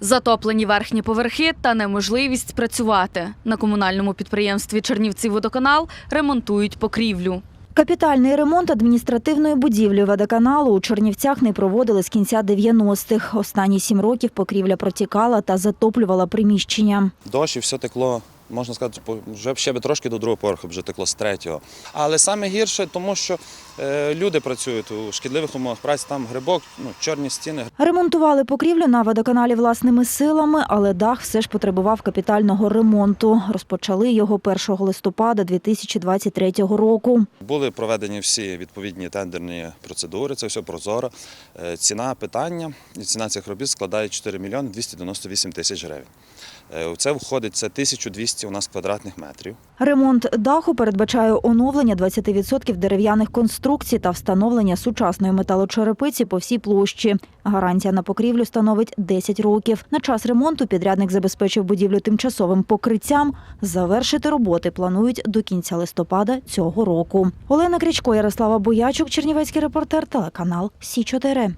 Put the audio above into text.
Затоплені верхні поверхи та неможливість працювати. На комунальному підприємстві Чернівці водоканал ремонтують покрівлю. Капітальний ремонт адміністративної будівлі водоканалу у Чернівцях не проводили з кінця 90-х. Останні сім років покрівля протікала та затоплювала приміщення. Дощ і все текло, можна сказати, по- вже ще би трошки до другого поверху, вже текло з третього. Але саме гірше, тому що люди працюють у шкідливих умовах праці, там грибок, ну, чорні стіни. Ремонтували покрівлю на водоканалі власними силами, але дах все ж потребував капітального ремонту. Розпочали його 1 листопада 2023 року. Були проведені всі відповідні тендерні процедури, це все прозоро. Е, Ціна питання і ціна цих робіт складає 4 мільйони 298 тисяч гривень. Е, У це входить це 1200 у нас квадратних метрів. Ремонт даху передбачає оновлення 20% дерев'яних конструкцій та встановлення сучасної металочерепиці по всій площі. Гарантія на покрівлю становить 10 років. На час ремонту підрядник забезпечив будівлю тимчасовим покриттям. Завершити роботи планують до кінця листопада цього року. Олена Крічко, Ярослава Боячук, Чернівецький репортер, телеканал Сі 4